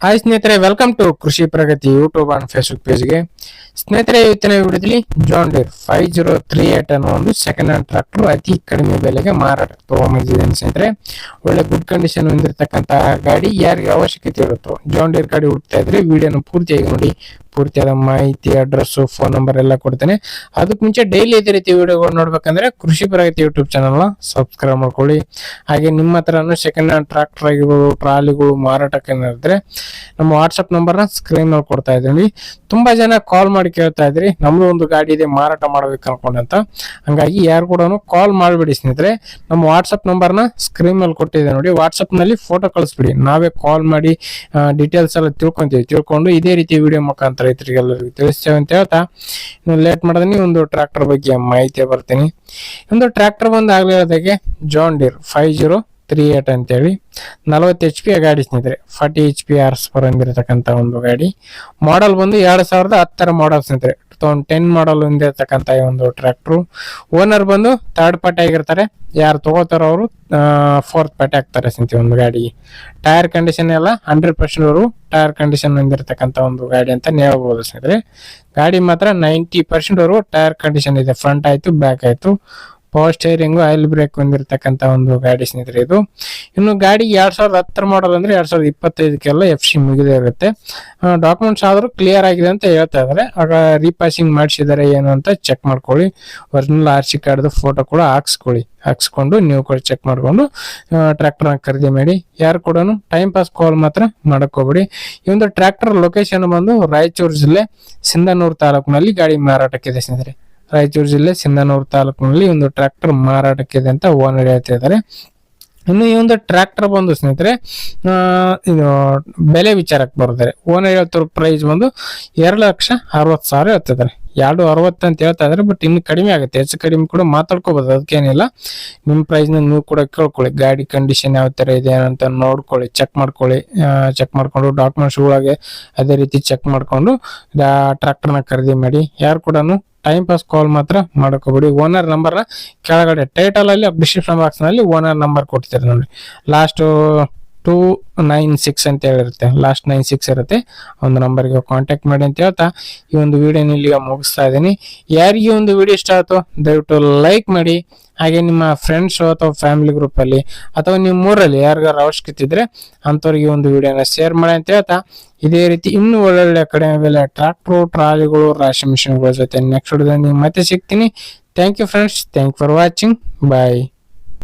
Hi ಸ್ನೇಹಿತರೆ welcome to Krishi Pragati YouTube and Facebook ಪೇಜ್ಗೆ ಸ್ನೇಹಿತರೆ, ಇವತ್ತಿನ ವಿಡಿಯೋದಲ್ಲಿ John Deere five zero three eight ಅನ್ನೋ ಒಂದು ಸೆಕೆಂಡ್ ಹ್ಯಾಂಡ್ ಟ್ರಾಕ್ಟರ್ ಅತಿ ಕಡಿಮೆ ಬೆಲೆಗೆ ಮಾರಾಟ ತಗೊಂಬಂದಿದ್ದೇನೆ ಸ್ನೇಹಿತರೆ. ಒಳ್ಳೆ ಗುಡ್ ಕಂಡೀಷನ್ ಹೊಂದಿರತಕ್ಕಂತಹ ಗಾಡಿ ಯಾರಿಗೆ ಅವಶ್ಯಕತೆ ಇರುತ್ತೋ ಜಾನ್ ಡೇರ್ ಗಾಡಿ ಹುಡ್ತಾ ಇದ್ರೆ ವಿಡಿಯೋನ ಪೂರ್ತಿಯಾಗಿ ನೋಡಿ. ಪೂರ್ತಿಯಾದ ಮಾಹಿತಿ ಅಡ್ರೆಸ್ ಫೋನ್ ನಂಬರ್ ಎಲ್ಲ ಕೊಡ್ತೇನೆ. ಅದಕ್ಕೆ ಮುಂಚೆ ಡೈಲಿ ಇದೇ ರೀತಿ ವಿಡಿಯೋಗಳು ನೋಡ್ಬೇಕಂದ್ರೆ ಕೃಷಿ ಪ್ರಗತಿ ಯೂಟ್ಯೂಬ್ ಚಾನಲ್ನ ಸಬ್ಸ್ಕ್ರೈಬ್ ಮಾಡ್ಕೊಳ್ಳಿ. ಹಾಗೆ ನಿಮ್ಮ ಹತ್ರನೂ ಸೆಕೆಂಡ್ ಹ್ಯಾಂಡ್ ಟ್ರಾಕ್ಟರ್ ಆಗಿರ್ಬೋದು ಟ್ರಾಲಿಗಳು ಮಾರಾಟಕ್ಕೆ ನಮ್ಮ ವಾಟ್ಸಪ್ ನಂಬರ್ನ ಸ್ಕ್ರೀನ್ ಮೇಲೆ ಕೊಡ್ತಾ ಇದ್ದೀನಿ. ತುಂಬಾ ಜನ ಕಾಲ್ ಮಾಡಿ ಕೇಳ್ತಾ ಇದ್ರಿ, ನಮ್ದು ಒಂದು ಗಾಡಿ ಇದೆ, ಮಾರಾಟ ಮಾಡ್ಬೇಕು ಅನ್ಕೊಂಡಂತ ಹಂಗಾಗಿ ಯಾರು ಕೂಡ ಕಾಲ್ ಮಾಡಿಬಿಡಿ ಸ್ನೇಹಿತರೆ. ನಮ್ಮ ವಾಟ್ಸಪ್ ನಂಬರ್ನ ಸ್ಕ್ರೀನ್ ಮೇಲೆ ಕೊಟ್ಟಿದೆ ನೋಡಿ. ವಾಟ್ಸಪ್ನಲ್ಲಿ ಫೋಟೋ ಕಳಿಸ್ಬಿಡಿ. ನಾವೇ ಕಾಲ್ ಮಾಡಿ ಡೀಟೇಲ್ಸ್ ಎಲ್ಲ ತಿಳ್ಕೊಂತೀವಿ. ತಿಳ್ಕೊಂಡು ಇದೇ ರೀತಿ ವಿಡಿಯೋ ಮುಖಾಂತರ ರೈತರಿಗೆಲ್ಲರಿಗೂ ತಿಳಿಸ್ತೇವೆ ಅಂತ ಹೇಳ್ತಾ. ಇನ್ನು ಲೇಟ್ ಮಾಡಿದ್ರೆ ಒಂದು ಟ್ರ್ಯಾಕ್ಟರ್ ಬಗ್ಗೆ ಮಾಹಿತಿ ಬರ್ತೀನಿ. ಒಂದು ಟ್ರ್ಯಾಕ್ಟರ್ ಬಂದು ಹೇಳ್ದಾಗೆ John Deere five zero three eight ಅಂತೇಳಿ ನಲವತ್ತು ಎಚ್ ಪಿ ಗಾಡಿ ಸ್ನೇಹಿತರೆ forty H P horsepower ಹೊಂದಿರತಕ್ಕಂಥ ಒಂದು ಗಾಡಿ. ಮಾಡೆಲ್ ಬಂದು ಎರಡು ಸಾವಿರದ ಹತ್ತರ ಮಾಡಲ್ ಸ್ನೇಹಿತರೆ ಟೂ ತೌಸಂಡ್ ಟೆನ್ ಮಾಡೆಲ್ ಹೊಂದಿರತಕ್ಕಂಥ ಈ ಒಂದು ಟ್ರ್ಯಾಕ್ಟ್ರು ಓನರ್ ಬಂದು ಥರ್ಡ್ ಪಾರ್ಟಿ ಆಗಿರ್ತಾರೆ. ಯಾರು ತಗೋತಾರೋ ಅವರು ಫೋರ್ತ್ ಪಾರ್ಟಿ ಆಗ್ತಾರೆ ಸ್ನೇಹಿತರೆ ಒಂದು ಗಾಡಿ ಟೈರ್ ಕಂಡೀಷನ್ ಎಲ್ಲ ಹಂಡ್ರೆಡ್ ಪರ್ಸೆಂಟ್ ಅವರು ಟೈರ್ ಕಂಡೀಷನ್ ಹೊಂದಿರತಕ್ಕಂಥ ಒಂದು ಗಾಡಿ ಅಂತ ಹೇಳ್ಬೋದು ಸ್ನೇಹಿತರೆ. ಗಾಡಿ ಮಾತ್ರ ನೈಂಟಿ ಪರ್ಸೆಂಟ್ ಅವರು ಟೈರ್ ಕಂಡೀಷನ್ ಇದೆ. ಫ್ರಂಟ್ ಆಯಿತು ಬ್ಯಾಕ್ ಆಯ್ತು. ಪವರ್ ಸ್ಟೇರಿಂಗ್ ಆಯಿಲ್ ಬ್ರೇಕ್ ಹೊಂದಿರತಕ್ಕಂತ ಒಂದು ಗಾಡಿ ಸ್ನೇಹಿತರೆ ಇದು. ಇನ್ನು ಗಾಡಿ ಎರಡ್ ಸಾವಿರದ ಹತ್ತರ ಮಾಡಲ್ ಅಂದ್ರೆ ಎರಡ್ ಸಾವಿರದ ಇಪ್ಪತ್ತೈದಕ್ಕೆಲ್ಲ ಎಫ್ ಸಿ ಮುಗಿದೇ ಇರುತ್ತೆ. ಡಾಕ್ಯುಮೆಂಟ್ಸ್ ಆದ್ರೂ ಕ್ಲಿಯರ್ ಆಗಿದೆ ಅಂತ ಹೇಳ್ತಾ ಇದಾರೆ ಆಗ ರೀಪಾಸಿಂಗ್ ಮಾಡಿಸಿದಾರೆ ಏನು ಅಂತ ಚೆಕ್ ಮಾಡ್ಕೊಳ್ಳಿ. Original R C card photo ಕೂಡ ಹಾಕ್ಸ್ಕೊಳ್ಳಿ. ಹಾಕ್ಸ್ಕೊಂಡು ನೀವು ಕೂಡ ಚೆಕ್ ಮಾಡ್ಕೊಂಡು ಟ್ರ್ಯಾಕ್ಟರ್ನ ಖರೀದಿ ಮಾಡಿ. ಯಾರು ಕೂಡ ಟೈಮ್ ಪಾಸ್ ಕಾಲ್ ಮಾತ್ರ ಮಾಡಕ್ ಹೋಗ್ಬೇಡಿ. ಈ ಒಂದು ಟ್ರ್ಯಾಕ್ಟರ್ ಲೊಕೇಶನ್ ಬಂದು ರಾಯಚೂರು ಜಿಲ್ಲೆ ಸಿಂಧನೂರು ತಾಲೂಕಿನಲ್ಲಿ ಗಾಡಿ ಮಾರಾಟಕ್ಕಿದೆ ಸ್ನೇಹಿತರೆ. ರಾಯಚೂರು ಜಿಲ್ಲೆ ಸಿಂಧನೂರು ತಾಲೂಕಿನಲ್ಲಿ ಒಂದು ಟ್ರ್ಯಾಕ್ಟರ್ ಮಾರಾಟಕ್ಕಿದೆ ಅಂತ ಓನರ್ ಹೇಳ್ತಾ ಇದ್ದಾರೆ. ಇನ್ನು ಈ ಒಂದು ಟ್ರ್ಯಾಕ್ಟರ್ ಬಂದು ಸ್ನೇಹಿತರೆ ಇದು ಬೆಲೆ ವಿಚಾರಕ್ಕೆ ಬರ್ತಾರೆ ಓನರ್ ಹೇಳ್ತಿರೋ ಪ್ರೈಸ್ ಬಂದು ಎರಡು ಲಕ್ಷ ಅರವತ್ತು ಸಾವಿರ ಹೇಳ್ತಿದ್ದಾರೆ. ಎರಡು ಅರವತ್ತು ಅಂತ ಹೇಳ್ತಾ ಬಟ್ ಇನ್ನು ಕಡಿಮೆ ಆಗುತ್ತೆ. ಹೆಚ್ಚು ಕಡಿಮೆ ಕೂಡ ಮಾತಾಡ್ಕೋಬಹುದು ಅದಕ್ಕೇನಿಲ್ಲ. ನಿಮ್ಮ ಪ್ರೈಸ್ನ ನೀವು ಕೂಡ ಕೇಳ್ಕೊಳ್ಳಿ. ಗಾಡಿ ಕಂಡೀಷನ್ ಯಾವ ತರ ಇದೆ ಅಂತ ನೋಡ್ಕೊಳ್ಳಿ. ಚೆಕ್ ಮಾಡ್ಕೊಳ್ಳಿ. ಚೆಕ್ ಮಾಡ್ಕೊಂಡು ಡಾಕ್ಯುಮೆಂಟ್ಸ್ಗಳಾಗೆ ಅದೇ ರೀತಿ ಚೆಕ್ ಮಾಡ್ಕೊಂಡು ಟ್ರ್ಯಾಕ್ಟರ್ನ ಖರೀದಿ ಮಾಡಿ. ಯಾರು ಕೂಡ ಟೈಮ್ ಪಾಸ್ ಕಾಲ್ ಮಾತ್ರ ಮಾಡ್ಕೋಬೇಡಿ. ಓನರ್ ನಂಬರ್ನ ಕೆಳಗಡೆ ಟೈಟಲ್ ಅಲ್ಲಿ ಡಿಸ್ಕ್ರಿಪ್ಷನ್ ಬಾಕ್ಸ್ನಲ್ಲಿ ಓನರ್ ನಂಬರ್ ಕೊಡ್ತೀರಿ ನೋಡಿ ಲಾಸ್ಟ್ ಟೂ ನೈನ್ ಸಿಕ್ಸ್ ಅಂತ ಹೇಳಿರುತ್ತೆ. ಲಾಸ್ಟ್ ನೈನ್ ಸಿಕ್ಸ್ ಇರುತ್ತೆ. ಒಂದು ನಂಬರ್ಗೆ ಕಾಂಟ್ಯಾಕ್ಟ್ ಮಾಡಿ ಅಂತ ಹೇಳ್ತಾ, ಈ ಒಂದು ವಿಡಿಯೋನ ಇಲ್ಲಿಗೆ ಮುಗಿಸ್ತಾ ಇದ್ದೀನಿ. ಯಾರಿಗೆ ಒಂದು ವಿಡಿಯೋ ಇಷ್ಟ ಆಯಿತು, ದಯವಿಟ್ಟು ಲೈಕ್ ಮಾಡಿ. ಹಾಗೆ ನಿಮ್ಮ ಫ್ರೆಂಡ್ಸು ಅಥವಾ ಫ್ಯಾಮಿಲಿ ಗ್ರೂಪಲ್ಲಿ ಅಥವಾ ನಿಮ್ಮ ಊರಲ್ಲಿ ಯಾರಿಗಾರು ಅವಶ್ಯಕತೆ ಇದ್ದರೆ ಅಂಥವ್ರಿಗೆ ಒಂದು ವಿಡಿಯೋನ ಶೇರ್ ಮಾಡಿ ಅಂತ ಹೇಳ್ತಾ, ಇದೇ ರೀತಿ ಇನ್ನೂ ಒಳ್ಳೊಳ್ಳೆ ಕಡಿಮೆ ಬೆಲೆ ಟ್ರ್ಯಾಕ್ಟ್ರು ಟ್ರಾಲಿಗಳು, ರಾಶಿ ಮಿಷಿನ್ಗಳ ಜೊತೆ ನೆಕ್ಸ್ಟ್ ವಿಡಿಯೋದಲ್ಲಿ ಮತ್ತೆ ಸಿಗ್ತೀನಿ. Thank you friends thank for watching bye